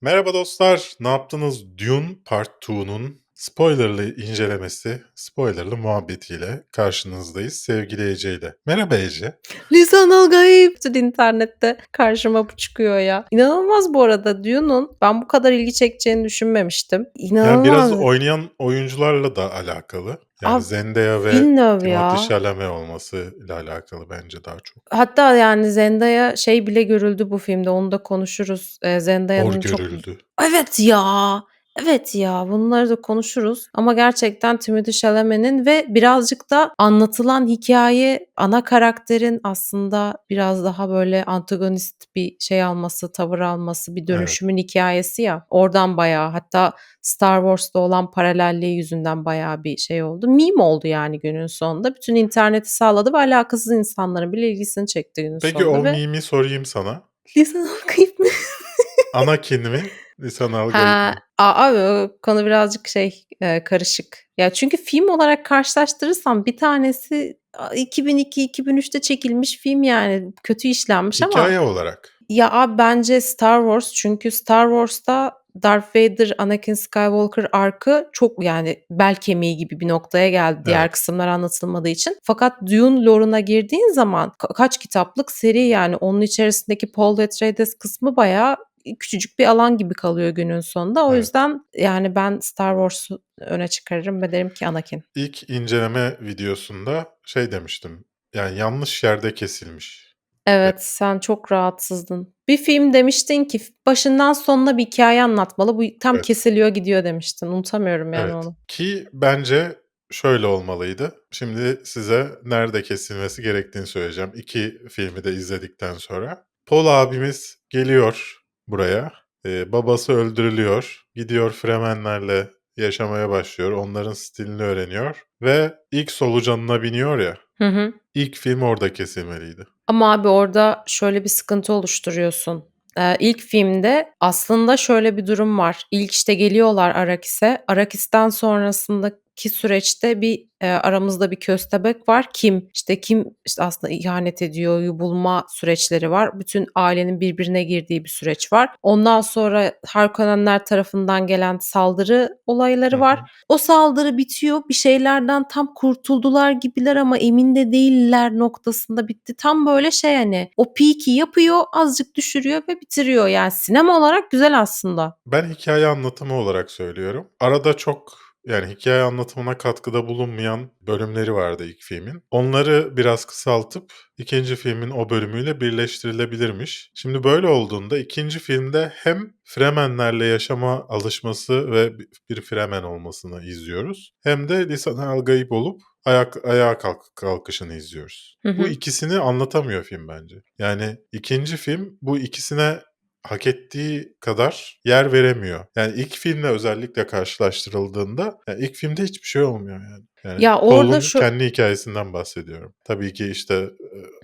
Merhaba dostlar, ne yaptınız? Dune Part 2'nun spoilerlı incelemesi, spoilerlı muhabbetiyle karşınızdayız sevgili Ece ile. Merhaba Ece. Lisan Algayip internette karşıma bu çıkıyor ya. İnanılmaz bu arada Dune'un ben bu kadar ilgi çekeceğini düşünmemiştim. İnanılmaz. Yani biraz oynayan oyuncularla da alakalı. Yani Abi, Zendaya ve Villeneuve ya. Timothée Chalamet olmasıyla alakalı bence daha çok. Hatta yani Zendaya şey bile görüldü bu filmde onu da konuşuruz. Ee, Zendaya'nın çok... görüldü. Evet ya. Evet ya bunları da konuşuruz ama gerçekten Timothée Chalamet'in ve birazcık da anlatılan hikaye ana karakterin aslında biraz daha böyle antagonist bir şey alması, tavır alması, bir dönüşümün hikayesi ya. Oradan bayağı hatta Star Wars'ta olan paralelliği yüzünden bayağı bir şey oldu. Meme oldu yani günün sonunda. Bütün interneti sağladı ve alakasız insanların bile ilgisini çekti günün Peki sonunda o ve mimi sorayım sana. lisan okuyup? Anakin mi? Algayip Ha, mi? a- abi o konu birazcık şey e, karışık. Ya çünkü film olarak karşılaştırırsam bir tanesi 2002-2003'te çekilmiş film yani kötü işlenmiş ama Hikaye olarak. ya abi bence Star Wars çünkü Star Wars'ta Darth Vader, Anakin Skywalker arkı çok yani bel kemiği gibi bir noktaya geldi diğer Evet. kısımlar anlatılmadığı için. Fakat Dune lore'una girdiğin zaman ka- kaç kitaplık seri yani onun içerisindeki Paul Atreides kısmı bayağı küçücük bir alan gibi kalıyor günün sonunda. O Evet. yüzden yani ben Star Wars'u öne çıkarırım ve derim ki Anakin. İlk inceleme videosunda şey demiştim. Yani yanlış yerde kesilmiş. Evet sen çok rahatsızdın. Bir film demiştin ki başından sonuna bir hikaye anlatmalı. Bu tam Evet. kesiliyor gidiyor demiştin. Unutamıyorum yani Evet. onu. Ki bence şöyle olmalıydı. Şimdi size nerede kesilmesi gerektiğini söyleyeceğim. İki filmi de izledikten sonra. Paul abimiz geliyor buraya. Ee, babası öldürülüyor. Gidiyor Fremenlerle yaşamaya başlıyor. Onların stilini öğreniyor. Ve ilk solucanına biniyor ya. Hı hı. İlk film orada kesilmeliydi. Ama abi orada şöyle bir sıkıntı oluşturuyorsun. Ee, ilk filmde aslında şöyle bir durum var. İlk işte geliyorlar Arakis'e. Arakis'ten sonrasındaki süreçte bir e, aramızda bir köstebek var. Kim işte kim işte aslında ihanet ediyor, bulma süreçleri var. Bütün ailenin birbirine girdiği bir süreç var. Ondan sonra Harkonnenler tarafından gelen saldırı olayları var. O saldırı bitiyor. Bir şeylerden tam kurtuldular gibiler ama emin de değiller noktasında bitti. Tam böyle şey hani o peak'i yapıyor, azıcık düşürüyor ve bitiriyor. Yani sinema olarak güzel aslında. Ben hikaye anlatımı olarak söylüyorum. Arada çok yani hikaye anlatımına katkıda bulunmayan bölümleri vardı ilk filmin. Onları biraz kısaltıp ikinci filmin o bölümüyle birleştirilebilirmiş. Şimdi böyle olduğunda ikinci filmde hem Fremenlerle yaşama alışması ve bi- bir Fremen olmasını izliyoruz. Hem de Lisan Algayip olup ayak ayağa kalk, kalkışını izliyoruz. Hı Bu hı. ikisini anlatamıyor film bence. Yani ikinci film bu ikisine hak ettiği kadar yer veremiyor. Yani ilk filmle özellikle karşılaştırıldığında yani ilk filmde hiçbir şey olmuyor yani. Yani Ya orada şu kendi hikayesinden bahsediyorum. Tabii ki işte e.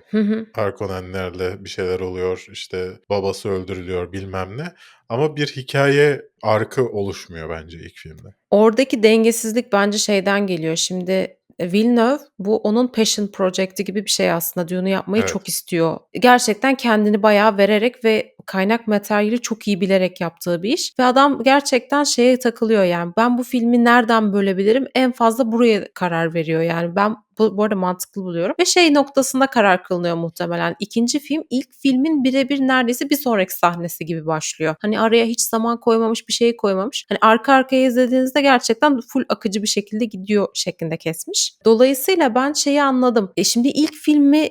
Harkonnenlerle bir şeyler oluyor, işte babası öldürülüyor bilmem ne. Ama bir hikaye arkı oluşmuyor bence ilk filmde. Oradaki dengesizlik bence şeyden geliyor. Şimdi e, Villeneuve bu onun passion project'i gibi bir şey aslında. Dune'u yapmayı Evet. çok istiyor. Gerçekten kendini bayağı vererek ve kaynak materyali çok iyi bilerek yaptığı bir iş. Ve adam gerçekten şeye takılıyor yani. Ben bu filmi nereden bölebilirim? En fazla buraya karar veriyor yani. Ben bu, bu arada mantıklı buluyorum. Ve şey noktasında karar kılınıyor muhtemelen. İkinci film ilk filmin birebir neredeyse bir sonraki sahnesi gibi başlıyor. Hani araya hiç zaman koymamış bir şey koymamış. Hani arka arkaya izlediğinizde gerçekten full akıcı bir şekilde gidiyor şeklinde kesmiş. Dolayısıyla ben şeyi anladım. E şimdi ilk filmi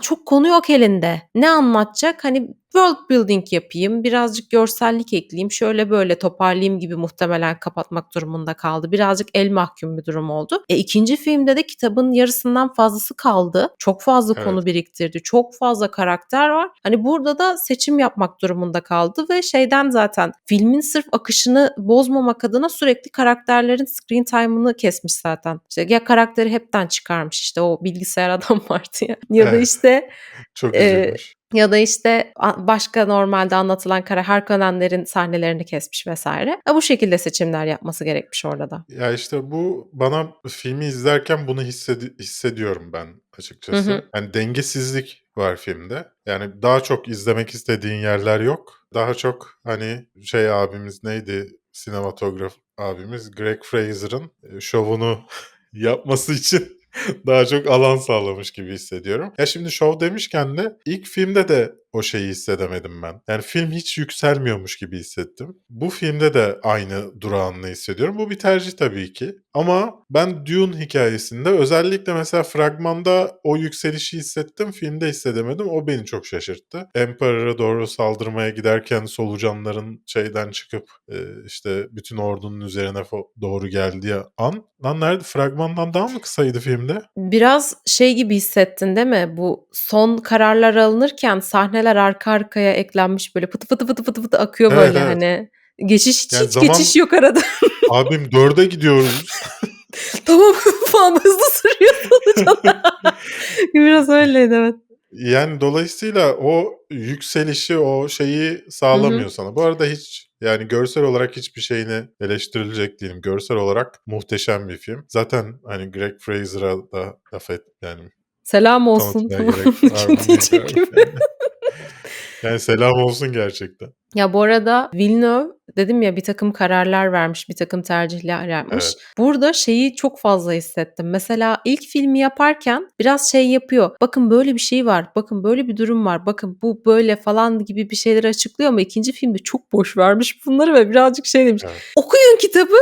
çok konu yok elinde. Ne anlatacak? Hani world building yapayım, birazcık görsellik ekleyeyim, şöyle böyle toparlayayım gibi muhtemelen kapatmak durumunda kaldı. Birazcık el mahkum bir durum oldu. E ikinci filmde de kitabın yarısından fazlası kaldı. Çok fazla Evet. konu biriktirdi. Çok fazla karakter var. Hani burada da seçim yapmak durumunda kaldı ve şeyden zaten filmin sırf akışını bozmamak adına sürekli karakterlerin screen time'ını kesmiş zaten. İşte ya karakteri hepten çıkarmış işte o bilgisayar adam vardı ya. Ya da işte Çok e, üzülmüş. Ya da işte başka normalde anlatılan kara Harkonnenlerin sahnelerini kesmiş vesaire. E bu şekilde seçimler yapması gerekmiş orada da. Ya işte bu bana filmi izlerken bunu hissedi- hissediyorum ben Hı açıkçası. hı. Yani dengesizlik var filmde. Yani daha çok izlemek istediğin yerler yok. Daha çok hani şey abimiz neydi? Sinematograf abimiz Greg Fraser'ın e, şovunu yapması için daha çok alan sağlamış gibi hissediyorum. Ya şimdi şov demişken de ilk filmde de o şeyi hissedemedim ben. Yani film hiç yükselmiyormuş gibi hissettim. Bu filmde de aynı durağanlığı hissediyorum. Bu bir tercih tabii ki. Ama ben Dune hikayesinde özellikle mesela fragmanda o yükselişi hissettim. Filmde hissedemedim. O beni çok şaşırttı. Emperor'a doğru saldırmaya giderken solucanların şeyden çıkıp e, işte bütün ordunun üzerine doğru geldiği an. Lan nerede? Fragmandan daha mı kısaydı filmde? Biraz şey gibi hissettin değil mi? Bu son kararlar alınırken sahneler arka arkaya eklenmiş böyle pıtı pıtı pıtı pıtı pıtı akıyor Evet, böyle evet. hani. Geçiş hiç, Yani hiç zaman- geçiş yok arada. Abim dörde gidiyoruz. tamam falan hızlı sürüyor solucan. Biraz öyleydi evet. Yani dolayısıyla o yükselişi, o şeyi sağlamıyor sana. Bu arada hiç yani görsel olarak hiçbir şeyini eleştirilecek değilim. Görsel olarak muhteşem bir film. Zaten hani Greg Fraser'a da laf et yani Selam olsun. tanıtmaya Tamam. gerek var mı Kim diyecek gibi. Yani. Yani selam olsun gerçekten. Ya bu arada Villeneuve dedim ya bir takım kararlar vermiş, bir takım tercihler yapmış. Evet. Burada şeyi çok fazla hissettim. Mesela ilk filmi yaparken biraz şey yapıyor. Bakın böyle bir şey var, bakın böyle bir durum var, bakın bu böyle falan gibi bir şeyleri açıklıyor ama ikinci filmde çok boş vermiş bunları ve birazcık şey demiş. Evet. Okuyun kitabı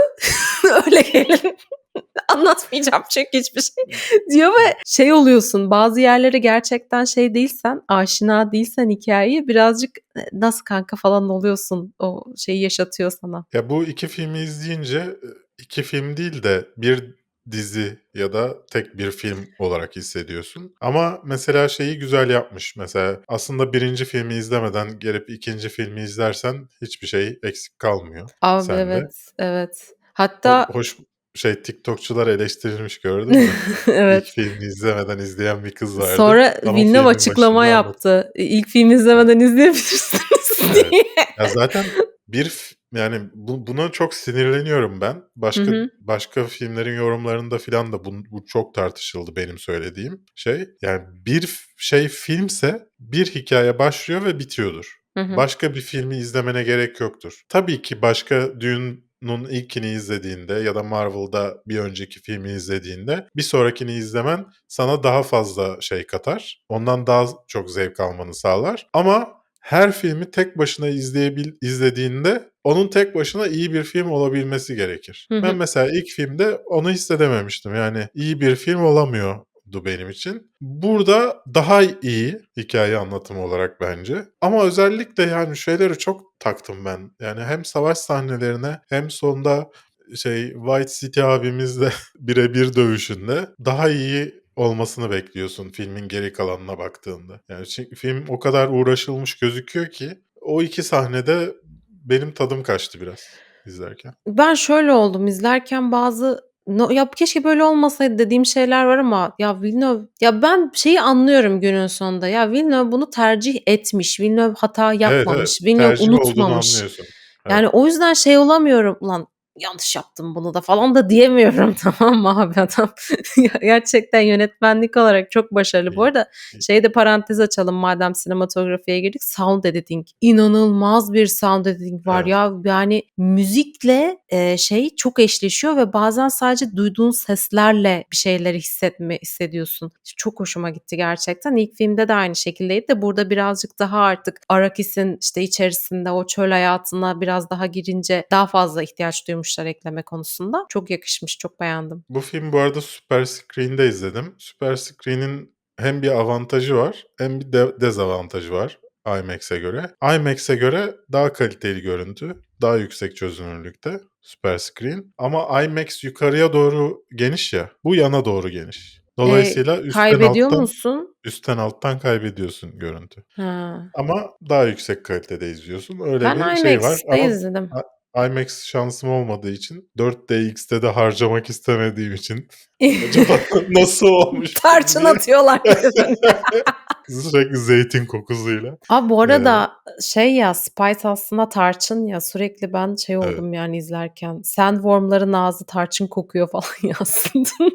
öyle gelin. Anlatmayacağım çünkü hiçbir şey diyor ve şey oluyorsun bazı yerlere gerçekten şey değilsen aşina değilsen hikayeyi birazcık "E, nasıl kanka falan oluyorsun o şeyi yaşatıyor sana. Ya bu iki filmi izleyince e, iki film değil de bir dizi ya da tek bir film olarak hissediyorsun. Ama mesela şeyi güzel yapmış. Mesela aslında birinci filmi izlemeden gelip ikinci filmi izlersen hiçbir şey eksik kalmıyor. Abi Sen de. evet evet. O Hatta hoş şey TikTokçular eleştirilmiş gördün mü? evet. İlk filmi izlemeden izleyen bir kız vardı. Sonra Villeneuve açıklama başında anlat- yaptı. İlk filmi izlemeden izleyebilirsiniz Evet. diye. Ya zaten bir yani bu, buna çok sinirleniyorum ben. Başka Hı hı. başka filmlerin yorumlarında filan da bu, bu çok tartışıldı benim söylediğim şey. Yani bir şey filmse bir hikaye başlıyor ve bitiyordur. Hı hı. Başka bir filmi izlemene gerek yoktur. Tabii ki başka Dune'un ilkini izlediğinde ya da Marvel'da bir önceki filmi izlediğinde bir sonrakini izlemen sana daha fazla şey katar. Ondan daha çok zevk almanı sağlar. Ama her filmi tek başına izleyebil izlediğinde onun tek başına iyi bir film olabilmesi gerekir. Hı hı. Ben mesela ilk filmde onu hissedememiştim. Yani iyi bir film olamıyordu benim için. Burada daha iyi hikaye anlatımı olarak bence. Ama özellikle yani şeyleri çok taktım ben. Yani hem savaş sahnelerine hem sonda şey White City abimizle birebir dövüşünde daha iyi olmasını bekliyorsun filmin geri kalanına baktığında. Yani çünkü film o kadar uğraşılmış gözüküyor ki o iki sahnede benim tadım kaçtı biraz izlerken. Ben şöyle oldum izlerken bazı no, ya keşke böyle olmasaydı dediğim şeyler var ama ya Villeneuve ya ben şeyi anlıyorum günün sonunda. Ya Villeneuve bunu tercih etmiş. Villeneuve hata Evet yapmamış. evet Villeneuve tercih olduğunu unutmamış. anlıyorsun. Yani Evet. o yüzden şey olamıyorum. Ulan yanlış yaptım bunu da falan da diyemiyorum tamam mı abi adam. Gerçekten yönetmenlik olarak çok başarılı. Bu arada iyi. şeyde parantez açalım madem sinematografiye girdik. Sound editing. İnanılmaz bir sound editing var Evet. ya. Yani müzikle e, şey çok eşleşiyor ve bazen sadece duyduğun seslerle bir şeyleri hissetme hissediyorsun. Çok hoşuma gitti gerçekten. İlk filmde de aynı şekildeydi de burada birazcık daha artık Arakis'in işte içerisinde o çöl hayatına biraz daha girince daha fazla ihtiyaç duymuşlar ekleme konusunda. Çok yakışmış, çok beğendim. Bu film bu arada Super Screen'de izledim. Super Screen'in hem bir avantajı var hem bir de- dezavantajı var IMAX'e göre. IMAX'e göre daha kaliteli görüntü, daha yüksek çözünürlükte Super Screen. Ama IMAX yukarıya doğru geniş ya, bu yana doğru geniş. E, Dolayısıyla üstten kaybediyor alttan musun? üstten alttan kaybediyorsun görüntü. Ha. Ama daha yüksek kalitede izliyorsun. Öyle Ben bir şey var. IMAX'te Ama izledim. IMAX şansım olmadığı için 4DX'te de harcamak istemediğim için acaba nasıl olmuş Tarçın atıyorlar. Sürekli zeytin kokusuyla. Abi bu arada şey ya Spice aslında tarçın ya sürekli ben şey Evet. oldum yani izlerken. Sandworm'ların ağzı tarçın kokuyor falan ya aslında.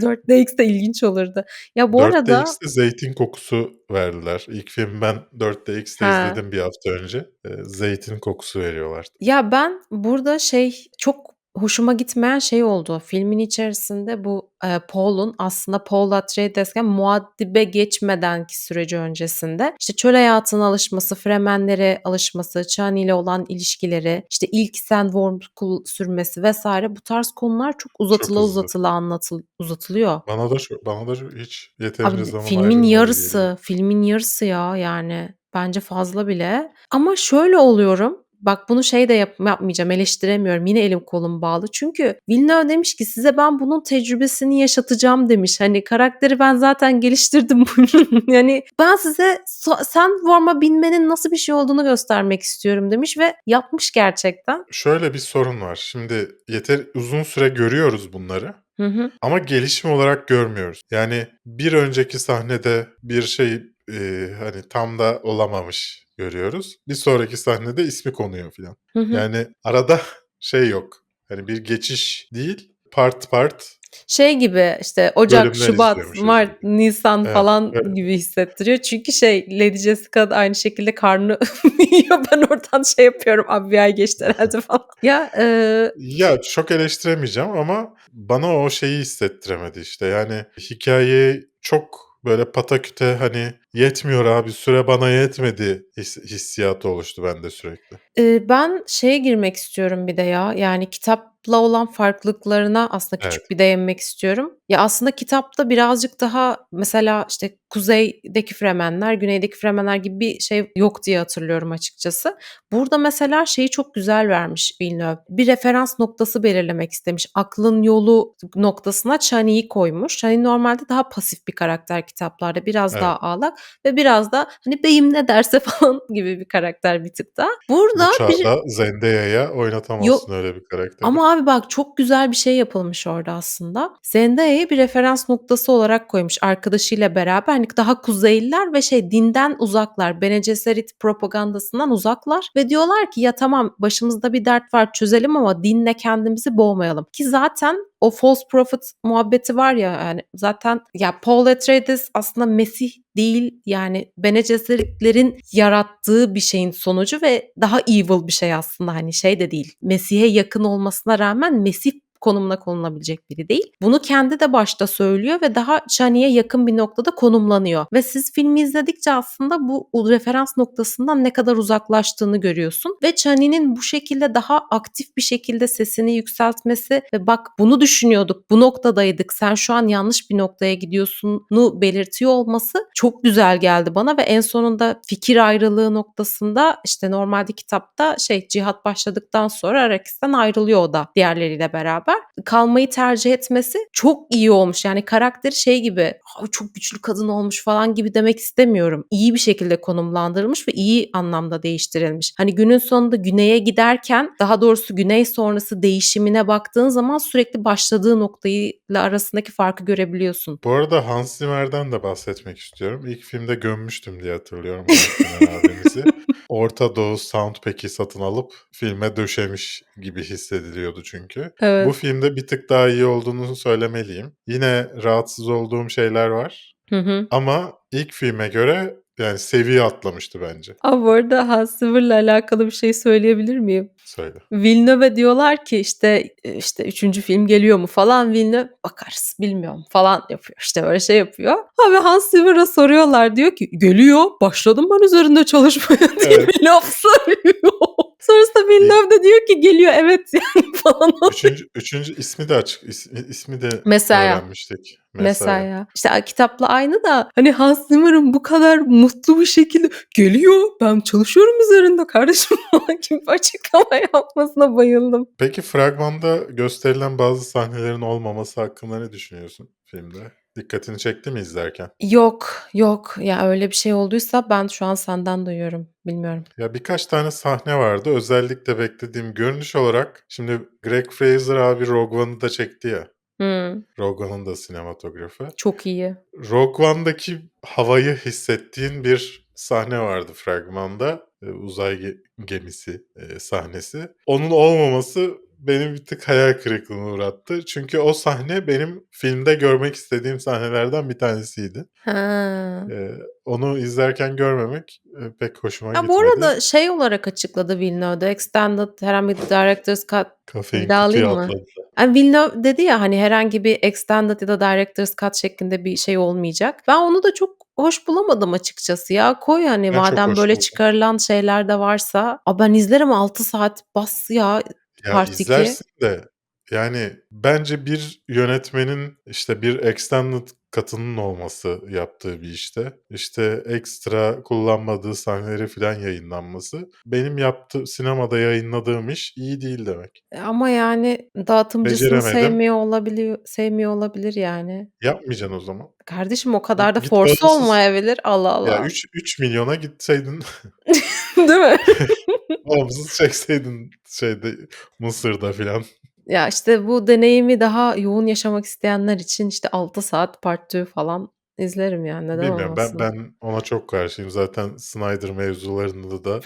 4DX de ilginç olurdu. Ya bu arada 4DX'te zeytin kokusu verdiler. İlk filmi ben 4DX'te He. izledim bir hafta önce. Eee, zeytin kokusu veriyorlardı. Ya ben burada şey çok hoşuma gitmeyen şey oldu. Filmin içerisinde bu, eee, Paul'un aslında Paul Atreides'ken muaddibe geçmedenki süreci öncesinde işte çöl hayatına alışması, Fremenlere alışması, Chani ile olan ilişkileri, işte ilk Sandworm kul sürmesi vs. bu tarz konular çok Çok uzatıla hızlı. uzatıla anlatıl uzatılıyor. Bana da şu bana da hiç yeterince Abi zaman filmin yarısı, filmin yarısı ya yani. Bence fazla bile. Ama şöyle oluyorum. Bak bunu şey de yap yapmayacağım, eleştiremiyorum. Yine elim kolum bağlı. Çünkü Villeneuve demiş ki size ben bunun tecrübesini yaşatacağım demiş. Hani karakteri ben zaten geliştirdim bunun. yani ben size Sandworm'a binmenin nasıl bir şey olduğunu göstermek istiyorum demiş ve yapmış gerçekten. Şöyle bir sorun var. Şimdi yeter uzun süre görüyoruz bunları Hı hı. ama gelişim olarak görmüyoruz. Yani bir önceki sahnede bir şey, eee, hani tam da olamamış görüyoruz. Bir sonraki sahnede ismi konuyor filan. Hı hı. Yani arada şey yok. Hani bir geçiş değil, part part Şey gibi işte Ocak, bölümler Şubat, izliyormuşuz Mart, gibi. Nisan Evet, falan evet. gibi hissettiriyor. Çünkü şey Lady Jessica da aynı şekilde karnı yiyor. Ben oradan şey yapıyorum. Abi bir ay geçti herhalde falan. Ya eee Ya çok eleştiremeyeceğim ama bana o şeyi hissettiremedi işte. Yani hikâyeyi çok böyle pataküte hani yetmiyor abi süre bana yetmedi his hissiyatı oluştu bende sürekli. Eee, ben şeye girmek istiyorum bir de ya. Yani kitapla olan farklılıklarına aslında küçük Evet. bir değinmek istiyorum. Ya aslında kitapta birazcık daha mesela işte kuzeydeki Fremenler, güneydeki Fremenler gibi bir şey yok diye hatırlıyorum açıkçası. Burada mesela şeyi çok güzel vermiş Villeneuve. Bir referans noktası belirlemek istemiş. Aklın yolu noktasına Chani'yi koymuş. Chani normalde daha pasif bir karakter kitaplarda. Biraz Evet. daha ağlak ve biraz da hani beyim ne derse falan gibi bir karakter bir tık daha. Burada Bu bir Zendaya'ya oynatamazsın öyle bir karakteri. ama abi bak çok güzel bir şey yapılmış orada aslında. Zendaya'yı bir referans noktası olarak koymuş arkadaşıyla beraber. Hani daha kuzeyliler ve şey dinden uzaklar. Bene Gesserit propagandasından uzaklar ve diyorlar ki ya tamam başımızda bir dert var çözelim ama dinle kendimizi boğmayalım. Ki zaten o false prophet muhabbeti var ya yani zaten ya Paul Atreides aslında Mesih değil yani Bene Gesseritlerin yarattığı bir şeyin sonucu ve daha evil bir şey aslında hani şey de değil. Mesih'e yakın olmasına rağmen Mesih konumuna konulabilecek biri değil. Bunu kendi de başta söylüyor ve daha Chani'ye yakın bir noktada konumlanıyor. Ve siz filmi izledikçe aslında bu referans noktasından ne kadar uzaklaştığını görüyorsun. Ve Chani'nin bu şekilde daha aktif bir şekilde sesini yükseltmesi ve bak bunu düşünüyorduk, bu noktadaydık, sen şu an yanlış bir noktaya gidiyorsunu belirtiyor olması çok güzel geldi bana ve en sonunda fikir ayrılığı noktasında işte normalde kitapta şey cihat başladıktan sonra Arrakis'ten ayrılıyor o da diğerleriyle beraber. Kalmayı tercih etmesi çok iyi olmuş. Yani karakteri şey gibi "Aa, çok güçlü kadın olmuş falan gibi demek istemiyorum. İyi bir şekilde konumlandırılmış ve iyi anlamda değiştirilmiş. Hani günün sonunda güneye giderken daha doğrusu güney sonrası değişimine baktığın zaman sürekli başladığı noktayla arasındaki farkı görebiliyorsun. Bu arada Hans Zimmer'den de bahsetmek istiyorum. İlk filmde gömmüştüm diye hatırlıyorum abimizi. Orta Doğu soundpack'i satın alıp filme döşemiş gibi hissediliyordu çünkü. Bu Evet. Filmde bir tık daha iyi olduğunu söylemeliyim. Yine rahatsız olduğum şeyler var Hı hı. ama ilk filme göre yani seviye atlamıştı bence. A, bu arada Hans Zimmer'la alakalı bir şey söyleyebilir miyim? Söyle. Villeneuve'e diyorlar ki işte e, işte 3. film geliyor mu falan Villeneuve bakarız bilmiyorum falan yapıyor. İşte böyle şey yapıyor. Abi Hans Zimmer'a soruyorlar diyor ki geliyor başladım ben üzerinde çalışmaya diye Evet. bir laf söylüyor. Sonrasında Villeneuve de diyor ki geliyor evet yani falan. Üçüncü, üçüncü ismi de açık. ismi, ismi de Mesaya. öğrenmiştik. Mesaya. Mesela işte kitapla aynı da hani Hans Zimmer'ın bu kadar mutlu bir şekilde geliyor ben çalışıyorum üzerinde kardeşim falan gibi açıklama yapmasına bayıldım. Peki fragmanda gösterilen bazı sahnelerin olmaması hakkında ne düşünüyorsun filmde? Dikkatini çekti mi izlerken? Yok yok ya öyle bir şey olduysa ben şu an senden duyuyorum bilmiyorum. Ya birkaç tane sahne vardı. Özellikle beklediğim görünüş olarak şimdi Greg Fraser abi Rogue One'ı da çekti ya. Hımm. Rogue One'un da sinematografı. Çok iyi. Rogue One'daki havayı hissettiğin bir sahne vardı fragmanda. Eee, uzay ge gemisi, eee, sahnesi. Onun olmaması beni bir tık hayal kırıklığına uğrattı. Çünkü o sahne benim filmde görmek istediğim sahnelerden bir tanesiydi. Ha. Eee, onu izlerken görmemek, eee, pek hoşuma Ya, bu gitmedi. arada şey olarak açıkladı Villeneuve de extended herhangi bir director's cut Kafein kutuyu mı? atladı. Ay, Villeneuve dedi ya, hani, herhangi bir extended ya da director's cut şeklinde bir şey olmayacak. Ben onu da çok hoş bulamadım açıkçası ya. Koy, hani, Ben madem böyle buldum. çıkarılan şeyler de varsa. A, ben izlerim 6 saat bas ya Ya, Part 2. izlersin de yani bence bir yönetmenin, işte, bir extended cut'ının olması yaptığı bir işte, işte, ekstra kullanmadığı sahneleri filan yayınlanması benim yaptı sinemada yayınladığım iş iyi değil demek. E, ama yani dağıtımcısını Beceremedim. sevmiyor olabiliyor sevmiyor olabilir yani. Yapmayacaksın o zaman. Kardeşim o kadar da Git force olmayabilir. Allah Ya Allah. 3 3.000.000'a gitseydin Değil mi? bağımsız çekseydin şeyde Mısır'da filan. Ya, işte, bu deneyimi daha yoğun yaşamak isteyenler için, işte, 6 saat part 2 falan izlerim yani. Neden Bilmiyorum. Ben olmasın? ben ona çok karşıyım. Zaten Snyder mevzularında da.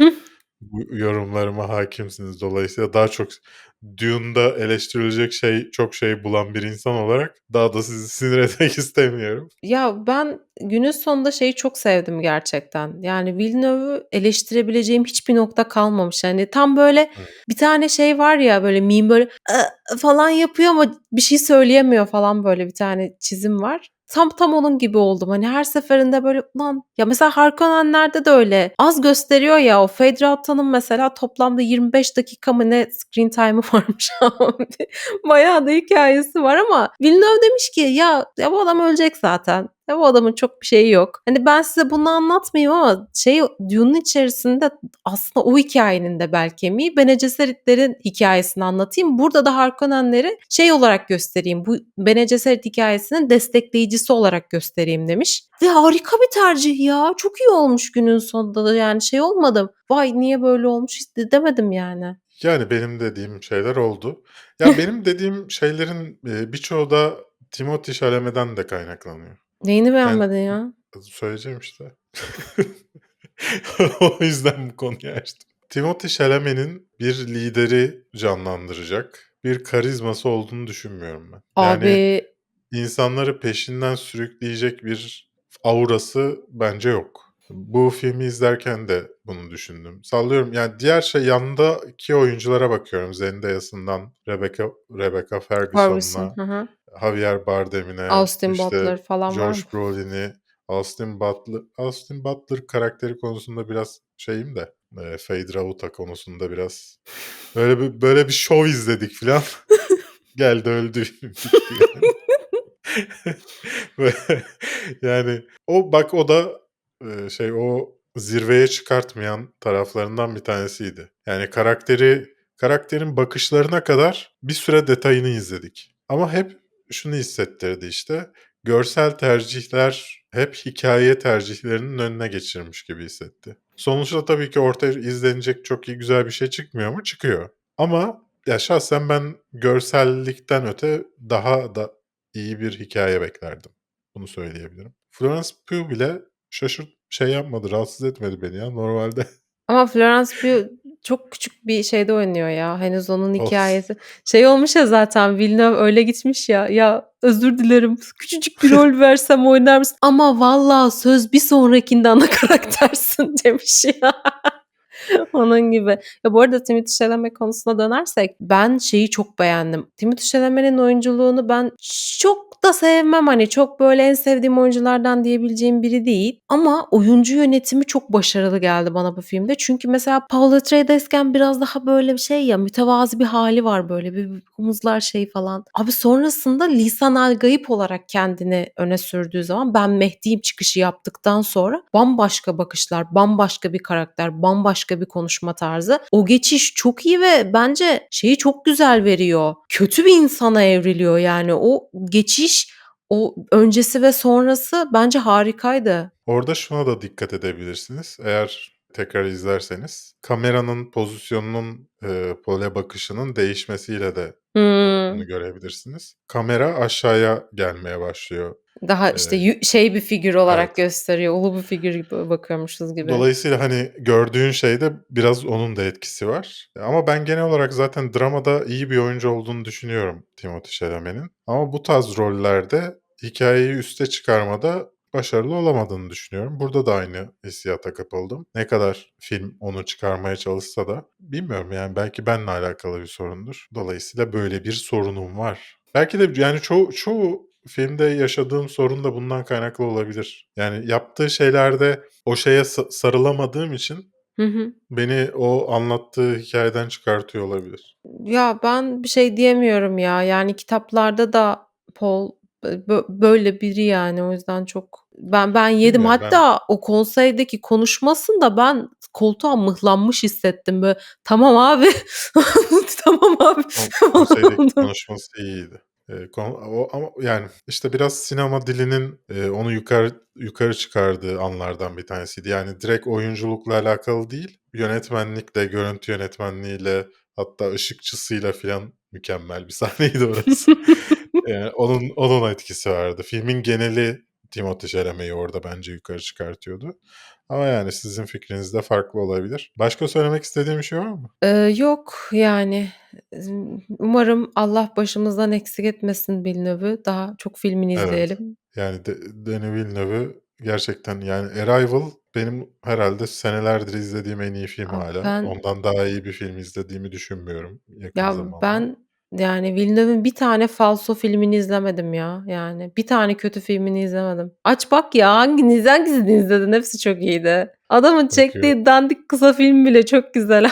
Bu yorumlarıma hâkimsiniz. Dolayısıyla daha çok Dune'da eleştirilecek şey çok şey bulan bir insan olarak daha da sizi sinir etmek istemiyorum. Ya, ben günün sonunda şeyi çok sevdim gerçekten. Yani Villeneuve'ü eleştirebileceğim hiçbir nokta kalmamış. Hani, tam böyle Evet. bir tane şey var ya, böyle meme böyle falan yapıyor ama bir şey söyleyemiyor falan böyle bir tane çizim var. Tam tam onun gibi oldum. Hani, her seferinde böyle ulan ya, mesela Harkonnenler'de de öyle. Az gösteriyor ya, o Fade Rauta'nın mesela toplamda 25 dakika mı ne screen time'ı varmış abi. Bayağı da hikâyesi var ama Villeneuve demiş ki ya, ya bu adam ölecek zaten. Ya bu adamın çok bir şeyi yok. Hani, ben size bunu anlatmayayım ama şey Dune'un içerisinde aslında o hikâyenin de bel kemiği Bene Gesserit'lerin hikâyesini anlatayım. Burada da Harkonnenleri şey olarak göstereyim, bu Bene Gesserit hikâyesinin destekleyicisi olarak göstereyim demiş. Ve harika bir tercih ya. Çok iyi olmuş günün sonunda da yani şey olmadım. Vay niye böyle olmuş demedim yani. Yani benim dediğim şeyler oldu. Ya, benim dediğim şeylerin, birçoğu da Timothée Chalamet'den de kaynaklanıyor. Neyini beğenmedin ya? söyleyeceğim işte. O yüzden bu konuyu açtım. Timothée Chalamet'in bir lideri canlandıracak bir karizması olduğunu düşünmüyorum ben. Yani Abi insanları peşinden sürükleyecek bir aurası bence yok. Bu filmi izlerken de bunu düşündüm. Sallıyorum yani diğer şey yandaki oyunculara bakıyorum. Zendaya'sından Rebecca Rebecca Ferguson. Ferguson'una, Hı hı. Javier Bardem'ine, Austin işte Butler falan var mı? Josh Brolin'i, Austin Butler Austin Butler karakteri konusunda biraz şeyim de, eee, Fade Rauta konusunda biraz böyle bir böyle bir şov izledik filan. Geldi öldü yani o bak o da, şey o zirveye çıkartmayan taraflarından bir tanesiydi. Yani karakteri karakterin bakışlarına kadar bir süre detayını izledik. Ama hep şunu hissettirdi işte, görsel tercihler hep hikâye tercihlerinin önüne geçirmiş gibi hissetti. Sonuçta tabii ki ortaya izlenecek çok iyi güzel bir şey çıkmıyor mu? Çıkıyor. Ama ya şahsen ben görsellikten öte daha da iyi bir hikâye beklerdim. Bunu söyleyebilirim. Florence Pugh bile şaşırt şey yapmadı, rahatsız etmedi beni ya normalde. Ama Florence Pugh çok küçük bir şeyde oynuyor ya. Henüz onun hikâyesi şey olmuş ya zaten Villeneuve öyle gitmiş ya. Ya özür dilerim küçücük bir rol versem oynar mısın? Ama vallahi söz bir sonrakinde ana karaktersin demiş ya. Onun gibi. Ya bu arada Timothée Chalamet konusuna dönersek ben şeyi çok beğendim. Timothée Chalamet'in oyunculuğunu ben çok da sevmem. Hani çok böyle en sevdiğim oyunculardan diyebileceğim biri değil. Ama oyuncu yönetimi çok başarılı geldi bana bu filmde. Çünkü mesela Paul Atreides biraz daha böyle bir şey ya mütevazi bir hali var böyle bir omuzlar şey falan. Abi sonrasında Lisan Al-Gaip olarak kendini öne sürdüğü zaman ben Mehdi'yim çıkışı yaptıktan sonra bambaşka bakışlar, bambaşka bir karakter, bambaşka bir konuşma tarzı. O geçiş çok iyi ve bence şeyi çok güzel veriyor. Kötü bir insana evriliyor yani o geçiş o öncesi ve sonrası bence harikaydı. Orada şuna da dikkat edebilirsiniz. Eğer, tekrar izlerseniz kameranın pozisyonunun, eee, pole bakışının değişmesiyle de bunu Hımm. görebilirsiniz. Kamera aşağıya gelmeye başlıyor. Daha, işte, yü şey bir figür olarak Evet. gösteriyor. Ulu bir figür gibi bakıyormuşuz gibi. Dolayısıyla, hani, gördüğün şeyde biraz onun da etkisi var. Ama ben genel olarak zaten dramada iyi bir oyuncu olduğunu düşünüyorum Timothée Chalamet'in. Ama bu tarz rollerde hikâyeyi üste çıkarmada başarılı olamadığını düşünüyorum. Burada da aynı hissiyata kapıldım. Ne kadar film onu çıkarmaya çalışsa da bilmiyorum, yani, belki benimle alakalı bir sorundur. Dolayısıyla böyle bir sorunum var. Belki de yani çoğu çoğu filmde yaşadığım sorun da bundan kaynaklı olabilir. Yani yaptığı şeylerde o şeye sa sarılamadığım için Hı hı. beni o anlattığı hikâyeden çıkartıyor olabilir. Ya, ben bir şey diyemiyorum ya. Yani kitaplarda da Paul bö bö böyle biri yani. O yüzden çok ben ben yedim. Bilmiyorum ben Hatta o konseydeki konuşmasında ben koltuğa mıhlanmış hissettim. Böyle, "Tamam abi, tamam abi." Kon konseydeki konuşması iyiydi. Kon o ama yani, işte, biraz sinema dilinin, onu yukarı yukarı çıkardığı anlardan bir tanesiydi. Yani direkt oyunculukla alakalı değil, yönetmenlikle, görüntü yönetmenliğiyle hatta ışıkçısıyla filan mükemmel bir sahneydi orası. Eee, onun onun etkisi vardı. Filmin geneli Timothée Chalamet'i orada bence yukarı çıkartıyordu. Ama yani sizin fikriniz de farklı olabilir. Başka söylemek istediğin bir şey var mı? Eee, yok, yani, umarım Allah başımızdan eksik etmesin Villeneuve'ü. Daha çok filmini Evet. izleyelim. Yani de Denis Villeneuve'ü gerçekten, yani, Arrival benim herhâlde senelerdir izlediğim en iyi film Abi hâlâ. ben Ondan daha iyi bir film izlediğimi düşünmüyorum yakın Ya, zamanda. ben, yani, Villeneuve'ün bir tane falso filmini izlemedim ya. Yani, bir tane kötü filmini izlemedim. Aç bak ya, hangini hangisini izledin? Hepsi çok iyiydi. Adamın Bakıyorum. çektiği dandik kısa film bile çok güzel.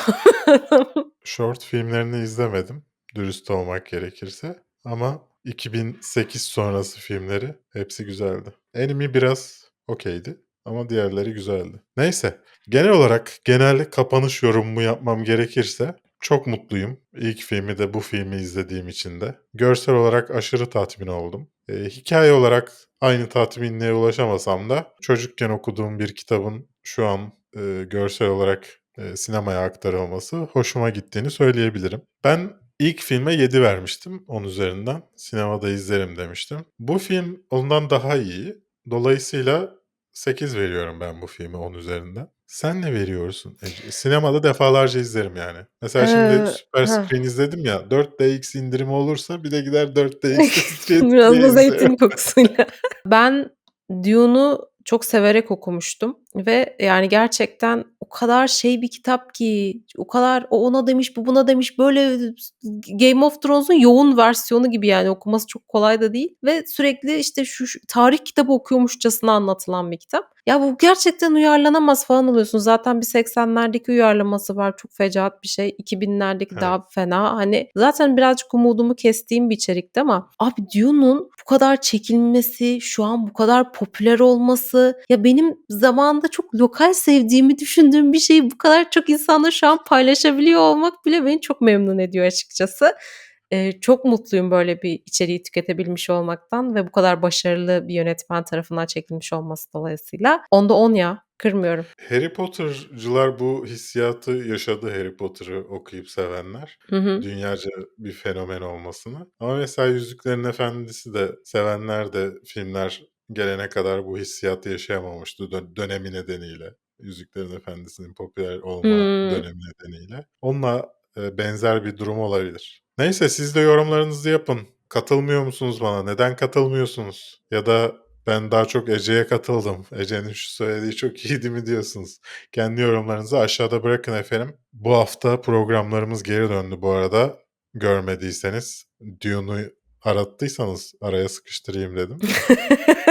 Short filmlerini izlemedim, dürüst olmak gerekirse ama 2008 sonrası filmleri hepsi güzeldi. Enemy biraz okay'di ama diğerleri güzeldi. Neyse, genel olarak genel kapanış yorumumu yapmam gerekirse çok mutluyum. İlk filmi de bu filmi izlediğim için de. Görsel olarak aşırı tatmin oldum. Eee, hikâye olarak aynı tatminliğe ulaşamasam da çocukken okuduğum bir kitabın şu an, eee, görsel olarak, eee, sinemaya aktarılması hoşuma gittiğini söyleyebilirim. Ben ilk filme 7 vermiştim 10 üzerinden. Sinemada izlerim demiştim. Bu film ondan daha iyi. Dolayısıyla 8 veriyorum ben bu filme 10 üzerinden. Sen ne veriyorsun Ece? Sinemada defalarca izlerim yani. Mesela şimdi Eee, Süper heh. Screen izledim ya, 4DX indirimi olursa bir de gider 4DX'te titreye Biraz da zeytin izlerim. kokusuyla. Ben Dune'u çok severek okumuştum ve, yani, gerçekten o kadar şey bir kitap ki, o kadar o ona demiş, bu buna demiş, böyle Game of Thrones'un yoğun versiyonu gibi yani okuması çok kolay da değil ve sürekli, işte, şu şu tarih kitabı okuyormuşçasına anlatılan bir kitap. Ya, bu gerçekten uyarlanamaz falan oluyorsun. Zaten bir 80'lerdeki uyarlaması var. Çok fecaat bir şey. 2000'lerdeki Evet. daha fena. Hani, zaten birazcık umudumu kestiğim bir içerikti ama abi Dune'un bu kadar çekilmesi, şu an bu kadar popüler olması, ya benim zamanında çok lokal sevdiğimi düşündüğüm bir şeyi bu kadar çok insanla şu an paylaşabiliyor olmak bile beni çok memnun ediyor açıkçası. Eee, çok mutluyum böyle bir içeriği tüketebilmiş olmaktan ve bu kadar başarılı bir yönetmen tarafından çekilmiş olması dolayısıyla. Onda 10 ya, kırmıyorum. Harry Potter'cılar bu hissiyatı yaşadı Harry Potter'ı okuyup sevenler. Hı hı. Dünyaca bir fenomen olmasını. Ama mesela Yüzüklerin Efendisi de sevenler de filmler gelene kadar bu hissiyatı yaşayamamıştı dön dönemi nedeniyle. Yüzüklerin Efendisi'nin popüler olma Hımm. dönemi nedeniyle. Onunla, eee, benzer bir durum olabilir. Neyse siz de yorumlarınızı yapın. Katılmıyor musunuz bana? Neden katılmıyorsunuz? Ya da ben daha çok Ece'ye katıldım. Ece'nin şu söylediği çok iyiydi mi diyorsunuz? Kendi yorumlarınızı aşağıda bırakın efendim. Bu hafta programlarımız geri döndü bu arada. Görmediyseniz Dune'u arattıysanız araya sıkıştırayım dedim.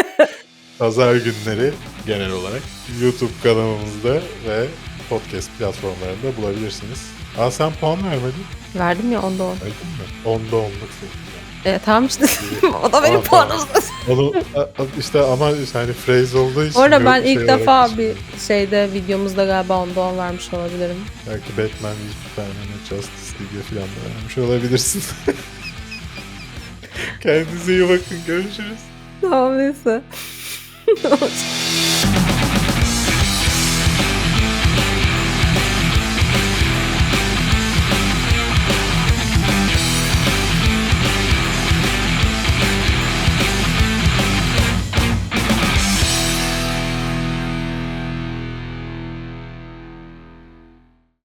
Pazar günleri genel olarak YouTube kanalımızda ve podcast platformlarında bulabilirsiniz. A, sen puan vermedin. Verdim ya onda 10. Verdin mi? 10'da 10'luk senin. Eee, tamam işte. O da benim Tamam, tamam. puanım. Onu işte ama hani phrase olduğu için yok ben şey ilk olarak defa bir düşünüyorum. şeyde videomuzda galiba onda 10 vermiş olabilirim. Belki Batman v Superman'e Justice League'e falan da vermiş olabilirsin. Kendinize iyi bakın. Görüşürüz. Tamam neyse. 这么恶